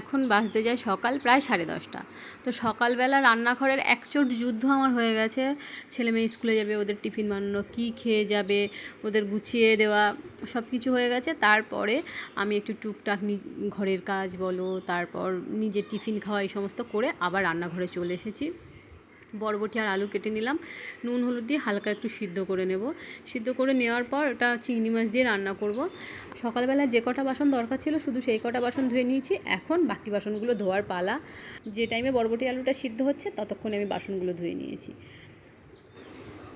এখন বাঁচতে যায় সকাল প্রায় সাড়ে দশটা। তো সকালবেলা রান্নাঘরের একচোট যুদ্ধ আমার হয়ে গেছে। ছেলে মেয়ে স্কুলে যাবে, ওদের টিফিন বানানো, কী খেয়ে যাবে, ওদের গুছিয়ে দেওয়া সব কিছু হয়ে গেছে। তারপরে আমি একটু টুকটাক ঘরের কাজ বলো, তারপর নিজের টিফিন খাওয়া এই সমস্ত করে আবার রান্নাঘরে চলে এসেছি। বরবটি আর আলু কেটে নিলাম। নুন, হলুদ দিয়ে হালকা একটু সিদ্ধ করে নেব। সিদ্ধ করে নেওয়ার পর ওটা চিংড়ি মাছ দিয়ে রান্না করব। সকালবেলা যে কটা বাসন দরকার ছিল শুধু সেই কটা বাসন ধুয়ে নিয়েছি। এখন বাকি বাসনগুলো ধোয়ার পালা। যে টাইমে বরবটি, আলুটা সিদ্ধ হচ্ছে, ততক্ষণে আমি বাসনগুলো ধুয়ে নিয়েছি।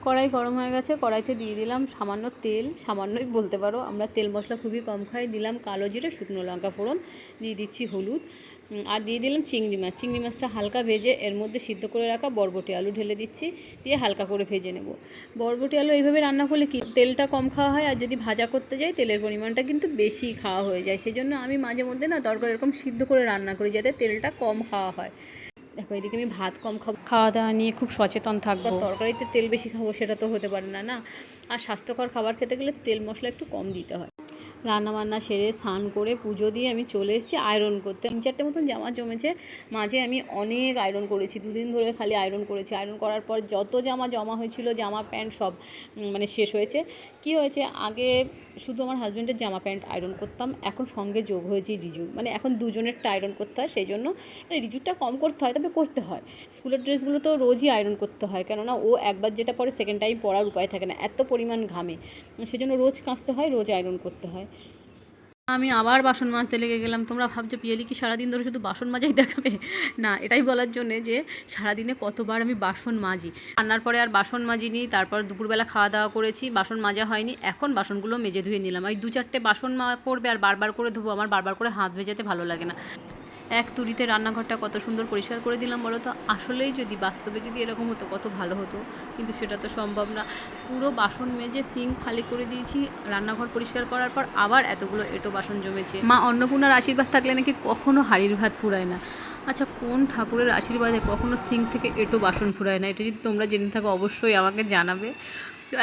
কড়াই গরম হয়ে গেছে, কড়াইতে দিয়ে দিলাম সামান্য তেল। সামান্যই বলতে পারো, আমরা তেল মশলা খুবই কম খাই। দিলাম কালো জিরে, শুকনো লঙ্কা ফোড়ন, দিয়ে দিচ্ছি হলুদ। আর দিয়ে দিলাম চিংড়ি মাছ। চিংড়ি মাছটা হালকা ভেজে এর মধ্যে সিদ্ধ করে রাখা বরবটি আলু ঢেলে দিচ্ছি, দিয়ে হালকা করে ভেজে নেব। বরবটি আলু এইভাবে রান্না করলে কি? তেলটা কম খাওয়া হয় আর যদি ভাজা করতে যাই, তেলের পরিমাণটা কিন্তু বেশি খাওয়া হয়ে যায়। সেজন্য আমি মাঝে মধ্যে না তরকারি এরকম সিদ্ধ করে রান্না করি যাতে তেলটা কম খাওয়া হয়। দেখো, এদিকে আমি ভাত কম খাব। খাওয়া দাওয়া নিয়ে খুব সচেতন থাকব। তরকারিতে তেল বেশি খাব, সেটা তো হতে পারে না না? আর স্বাস্থ্যকর খাবার খেতে গেলে তেল মশলা একটু কম দিতে হয়। রান্না বান্না সেরে স্নান করে পুজো দিয়ে আমি চলে এসেছি আয়রন করতে। তিন চারটে মতন জামা জমেছে, মাঝে আমি অনেক আয়রন করেছি, দুদিন ধরে খালি আয়রন করেছি। আয়রন করার পর যত জামা জমা হয়েছিল, জামা প্যান্ট সব মানে শেষ হয়েছে। কি হয়েছে? আগে শুধু আমার হাজব্যান্ডের জামা প্যান্ট আয়রন করতাম, এখন সঙ্গে যোগ হয়েছে রিজু। মানে এখন দুজনেরটা আয়রন করতে হয়, সেই জন্য মানে রিজুরটা কম করতে হয়, তবে করতে হয়। স্কুলের ড্রেসগুলো তো রোজই আয়রন করতে হয়, কেননা ও একবার যেটা পরে সেকেন্ড টাইম পরার উপায় থাকে না, এত পরিমাণ ঘামে। সেজন্য রোজ কাচতে হয়, রোজ আয়রন করতে হয়। আমি আবার বাসন মাজতে লেগে গেলাম। তোমরা ভাবছ পিয়ালি কি সারাদিন ধরে শুধু বাসন মাজাই দেখাবে? না, এটাই বলার জন্যে যে সারাদিনে কতবার আমি বাসন মাজি। রান্নার পরে আর বাসন মাজিনি, তারপর দুপুরবেলা খাওয়া দাওয়া করেছি, বাসন মাজা হয়নি। এখন বাসনগুলো মেজে ধুয়ে নিলাম। ওই দু চারটে বাসন মা করবে আর বারবার করে ধোবো, আমার বারবার করে হাত ভেজাতে ভালো লাগে না। এক তুরিতে রান্নাঘরটা কত সুন্দর পরিষ্কার করে দিলাম বলো তো? আসলেই যদি বাস্তবে যদি এরকম হতো, কত ভালো হতো। কিন্তু সেটা তো সম্ভব না। পুরো বাসন মেজে সিঙ্ক খালি করে দিয়েছি, রান্নাঘর পরিষ্কার করার পর আবার এতগুলো এঁটো বাসন জমেছে। মা অন্নপূর্ণার আশীর্বাদ থাকলে নাকি কখনো হাড়ির ভাত ফুরায় না। আচ্ছা কোন ঠাকুরের আশীর্বাদে কখনো সিঙ্ক থেকে এঁটো বাসন ফুরায় না? এটা যদি তোমরা জেনে থাকো, অবশ্যই আমাকে জানাবে।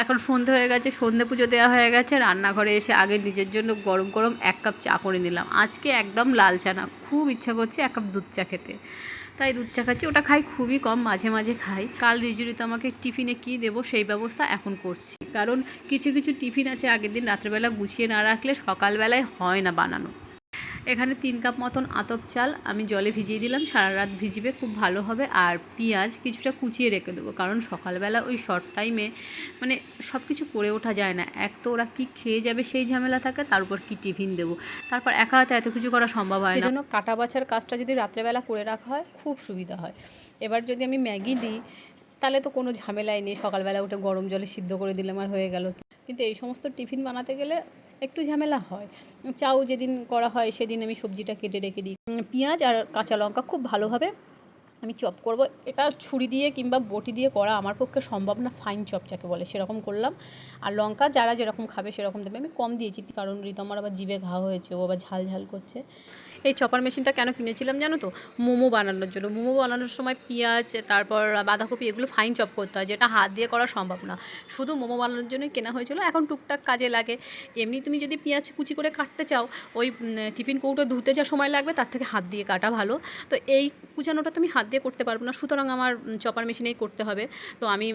এখন সন্ধে হয়ে গেছে, সন্ধে পুজো দেওয়া হয়ে গেছে, রান্নাঘরে এসে আগে নিজের জন্য গরম গরম এক কাপ চা করে নিলাম। আজকে একদম লাল চা না, খুব ইচ্ছা করছে এক কাপ দুধ চা খেতে। তাই দুধ চা খাচ্ছি, ওটা খাই খুবই কম, মাঝে মাঝে খাই। কাল রিজুরিতে আমাকে টিফিনে কী দেবো সেই ব্যবস্থা এখন করছি। কারণ কিছু কিছু টিফিন আছে আগের দিন রাত্রেবেলা গুছিয়ে না রাখলে সকালবেলায় হয় না বানানো। এখানে তিন কাপ মতন আতপ চাল আমি জলে ভিজিয়ে দিলাম, সারা রাত ভিজিবে খুব ভালো হবে। আর পেঁয়াজ কিছুটা কুচিয়ে রেখে দেবো, কারণ সকালবেলা ওই শর্ট টাইমে মানে সব কিছু করে ওঠা যায় না। এক তো ওরা কী খেয়ে যাবে সেই ঝামেলা থাকে, তার উপর কী টিফিন দেবো? তারপর একা হাতে এত কিছু করা সম্ভব হয় না। সেজন্য কাটা বাছার কাজটা যদি রাত্রেবেলা করে রাখা হয়, খুব সুবিধা হয়। এবার যদি আমি ম্যাগি দিই, তাহলে তো কোনো ঝামেলাই নেই। সকালবেলা উঠে গরম জলে সিদ্ধ করে দিলাম আর হয়ে গেল। কিন্তু এই সমস্ত টিফিন বানাতে গেলে একটু ঝামেলা হয়। চাউ যেদিন করা হয় সেদিন আমি সবজিটা কেটে রেখে দিই। পেঁয়াজ আর কাঁচা লঙ্কা খুব ভালোভাবে আমি চপ করব। এটা ছুরি দিয়ে কিংবা বটি দিয়ে করা আমার পক্ষে সম্ভব না ফাইন চপ যাকে বলে, সেরকম করলাম। আর লঙ্কা যারা যেরকম খাবে সেরকম দেবে। আমি কম দিয়েছি, কারণ রিতমার আবার জিভে ঘা হয়েছে, ও আবার ঝাল ঝাল করছে। এই চপার মেশিনটা কেন কিনেছিলাম জানো তো? মোমো বানানোর জন্য। মোমো বানানোর সময় পেঁয়াজ, তারপর বাঁধাকপি, এগুলো ফাইন চপ করতে হয়, যেটা হাত দিয়ে করা সম্ভব না। শুধু মোমো বানানোর জন্যই কেনা হয়েছিল, এখন টুকটাক কাজে লাগে। এমনি তুমি যদি পেঁয়াজ কুচি করে কাটতে চাও, ওই টিফিন কৌটো ধুতে যা সময় লাগবে, তার থেকে হাত দিয়ে কাটা ভালো। তো এই কুচানোটা তুমি হাত দিয়ে করতে পারব না, সুতরাং আমার চপার মেশিনেই করতে হবে। তো আমি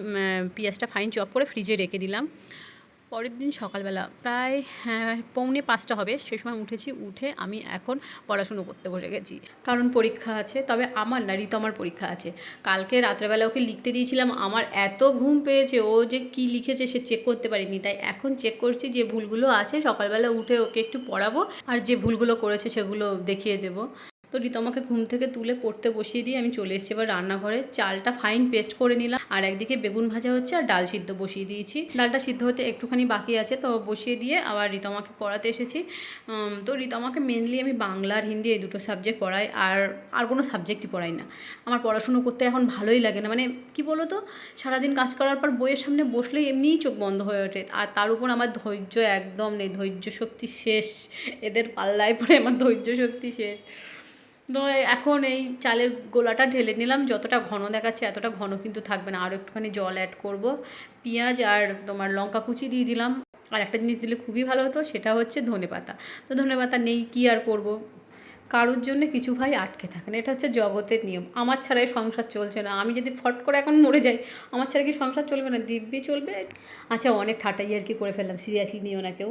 পেঁয়াজটা ফাইন চপ করে ফ্রিজে রেখে দিলাম। পরের দিন সকালবেলা প্রায় হ্যাঁ, পৌনে পাঁচটা হবে সে সময় উঠেছি উঠে আমি এখন পড়াশুনো করতে বসে গেছি। কারণ পরীক্ষা আছে তবে আমার না ঋতু আমার পরীক্ষা আছে। কালকে রাত্রেবেলা ওকে লিখতে দিয়েছিলাম আমার এত ঘুম পেয়েছে ও যে কি লিখেছে সে চেক করতে পারিনি। তাই এখন চেক করছি যে ভুলগুলো আছে সকালবেলা উঠে ওকে একটু পড়াবো আর যে ভুলগুলো করেছে সেগুলো দেখিয়ে দেবো। তো রিতমাকে ঘুম থেকে তুলে পড়তে বসিয়ে দিয়ে আমি চলে এসেছি। এবার রান্নাঘরে চালটা ফাইন পেস্ট করে নিলাম। আর একদিকে বেগুন ভাজা হচ্ছে আর ডাল সিদ্ধ বসিয়ে দিয়েছি। ডালটা সিদ্ধ হতে একটুখানি বাকি আছে তো বসিয়ে দিয়ে আবার রিতমাকে পড়াতে এসেছি। তো রিতমাকে মেনলি আমি বাংলা আর হিন্দি এই দুটো সাবজেক্ট পড়াই আর আর কোনো সাবজেক্টই পড়াই না। আমার পড়াশুনো করতে এখন ভালোই লাগে না। মানে কি বলো তো সারাদিন কাজ করার পর বইয়ের সামনে বসলেই এমনিই চোখ বন্ধ হয়ে ওঠে। আর তার উপর আমার ধৈর্য একদম নেই। ধৈর্য শক্তি শেষ। এদের পাল্লায় পড়ে আমার ধৈর্য শক্তি শেষ। তো এখন এই চালের গোলাটা ঢেলে নিলাম। যতটা ঘন দেখাচ্ছে এতটা ঘন কিন্তু থাকবে না। আরও একটুখানি জল অ্যাড করব। পেঁয়াজ আর তোমার লঙ্কা কুচি দিয়ে দিলাম। আর একটা জিনিস দিলে খুবই ভালো হতো, সেটা হচ্ছে ধনে পাতা তো ধনে পাতা নেই, কী আর করব? কারোর জন্য কিছু ভাই আটকে থাকে না। এটা হচ্ছে জগতের নিয়ম। আমার ছাড়াই সংসার চলছে না। আমি যদি ফট করে এখন মরে যাই, আমার ছাড়া কি সংসার চলবে না? দিব্যি চলবে? আচ্ছা অনেক ঠাটাই আর কি করে ফেললাম? সিরিয়াসলি নিও না কেউ।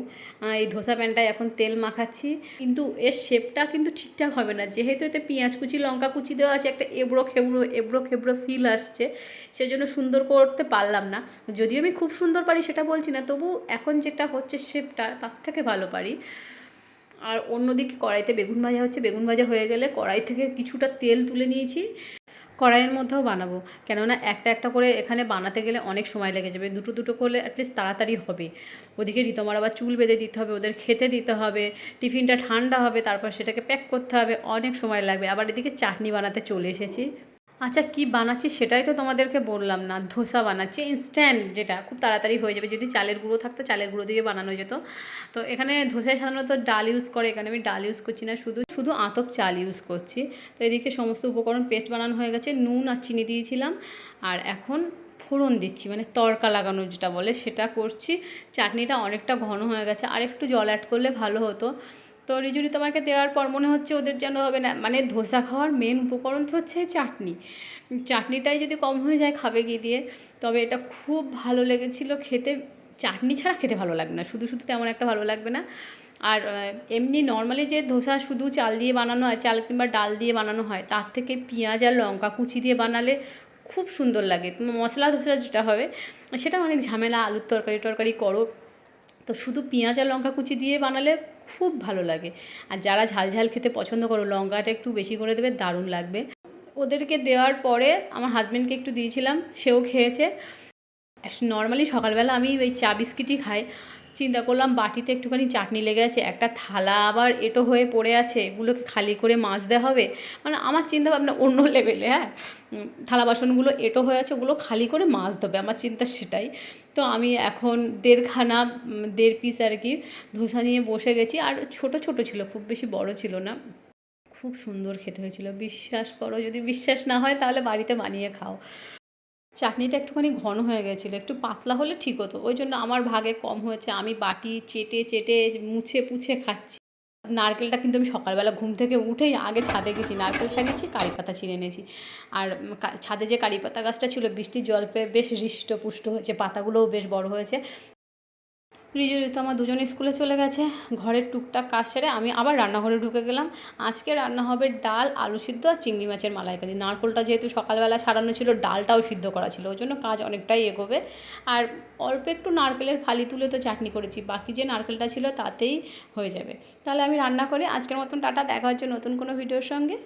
এই ধোসা প্যানটায় এখন তেল মাখাচ্ছি। কিন্তু এর শেপটা কিন্তু ঠিকঠাক হবে না। যেহেতু এতে পেঁয়াজ কুচি, লঙ্কা কুচি দেওয়া আছে, একটা এবড়ো খেবড়ো এবড়ো খেবড়ো ফিল আসছে। সেজন্য সুন্দর করতে পারলাম না। যদিও আমি খুব সুন্দর পারি, সেটা বলছি না। তবু এখন যেটা হচ্ছে শেপটা তার থেকে ভালো পারি। আর অন্যদিকে কড়াইতে বেগুন ভাজা হচ্ছে। বেগুন ভাজা হয়ে গেলে কড়াই থেকে কিছুটা তেল তুলে নিয়েছি। কড়াইয়ের মধ্যেও বানাবো। কেননা একটা একটা করে এখানে বানাতে গেলে অনেক সময় লেগে যাবে। দুটো দুটো করলে অ্যাটলিস্ট তাড়াতাড়ি হবে। ওদিকে ঋতমার আবার চুল বেঁধে দিতে হবে, ওদের খেতে দিতে হবে, টিফিনটা ঠান্ডা হবে, তারপর সেটাকে প্যাক করতে হবে, অনেক সময় লাগবে। আবার এদিকে চাটনি বানাতে চলে এসেছি। আচ্ছা কি বানাচ্ছি সেটাই তো তোমাদেরকে বললাম না। ধোসা বানাচ্ছি ইনস্ট্যান্ট যেটা, খুব তাড়াতাড়ি হয়ে যাবে। যদি চালের গুঁড়ো থাকতো, চালের গুঁড়ো দিয়ে বানানো যেত। তো এখানে ধোসায় সাধারণত ডাল ইউজ করে, এখানে আমি ডাল ইউজ করছি না, শুধু শুধু আতপ চাল ইউজ করছি। তো এদিকে সমস্ত উপকরণ পেস্ট বানানো হয়ে গেছে, নুন আর চিনি দিয়েছিলাম। আর এখন ফোড়ন দিচ্ছি মানে তড়কা লাগানো যেটা বলে সেটা করছি। চাটনিটা অনেকটা ঘন হয়ে গেছে আর একটু জল অ্যাড করলে ভালো হতো। তো রিজুরি তোমাকে দেওয়ার পর মনে হচ্ছে ওদের যেন হবে না মানে ধোসা খাওয়ার মেন উপকরণ তো হচ্ছে চাটনি। চাটনিটাই যদি কম হয়ে যায় খাবে গিয়ে দিয়ে? তবে এটা খুব ভালো লেগেছিল খেতে, চাটনি ছাড়া খেতে ভালো লাগবে না, শুধু শুধু তেমন একটা ভালো লাগবে না। আর এমনি নর্মালি যে ধোসা শুধু চাল দিয়ে বানানো হয়, চাল কিংবা ডাল দিয়ে বানানো হয়, তার থেকে পেঁয়াজ আর লঙ্কা কুচি দিয়ে বানালে খুব সুন্দর লাগে। মশলা ধোসা যেটা হবে, সেটা অনেক ঝামেলা, আলুর তরকারি টরকারি করো। তো শুধু পেঁয়াজ আর লঙ্কা কুচি দিয়ে বানালে খুব ভালো লাগে। আর যারা ঝাল ঝাল খেতে পছন্দ করো, লঙ্কাটা একটু বেশি করে দেবে, দারুণ লাগবে। ওদেরকে দেওয়ার পরে আমার হাজব্যান্ডকে একটু দিয়েছিলাম, সেও খেয়েছে। নর্মালি সকালবেলা আমি ওই চা বিস্কিটই খাই। চিন্তা করলাম বাটিতে একটুখানি চাটনি লেগে আছে, একটা থালা আবার এটো হয়ে পড়ে আছে, এগুলোকে খালি করে মাজতে হবে? মানে আমার চিন্তা ভাবনা অন্য লেভেলে হ্যাঁ? থালা বাসনগুলো এটো হয়ে আছে, ওগুলো খালি করে মাজতে হবে আমার চিন্তা সেটাই। তো আমি এখন দেড়খানা দেড় পিস আর কি ধোসা নিয়ে বসে গেছি, আর ছোট ছোট ছিল, খুব বেশি বড় ছিল না। খুব সুন্দর খেতে হয়েছিল, বিশ্বাস করো, যদি বিশ্বাস না হয় তাহলে বাড়িতে বানিয়ে খাও। চাটনিটা একটুখানি ঘন হয়ে গেছিল, একটু পাতলা হলে ঠিক হতো। ওই জন্য আমার ভাগে কম হয়েছে, আমি বাটি চেটে চেটে মুছে পুছে খাচ্ছি। নারকেলটা কিন্তু আমি সকালবেলা ঘুম থেকে উঠেই আগে ছাদে গেছি, নারকেল ছাড়িয়েছি কারি পাতা ছিঁড়ে এনেছি। আর ছাদে যে কারি পাতা গাছটা ছিল, বৃষ্টির জল পেয়ে বেশ হৃষ্টপুষ্ট হয়েছে, পাতাগুলোও বেশ বড় হয়েছে। রিজু আমার দুজন স্কুলে চলে গেছে। ঘরের টুকটাক কাজ সেরে আমি আবার রান্নাঘরে ঢুকে গেলাম। আজকে রান্না হবে ডাল, আলু সিদ্ধ আর চিংড়ি মাছের মালাইকারি। নারকোলটা যেহেতু সকালবেলা ছাড়ানো ছিল, ডালটাও সিদ্ধ করা ছিল, ওই জন্য কাজ অনেকটাই এগোবে। আর অল্প একটু নারকেলের ফালি তুলে তো চাটনি করেছি, বাকি যে নারকেলটা ছিল তাতেই হয়ে যাবে। তাহলে আমি রান্না করে। আজকের মতন টাটা, দেখা হচ্ছে নতুন কোনো ভিডিওর সঙ্গে।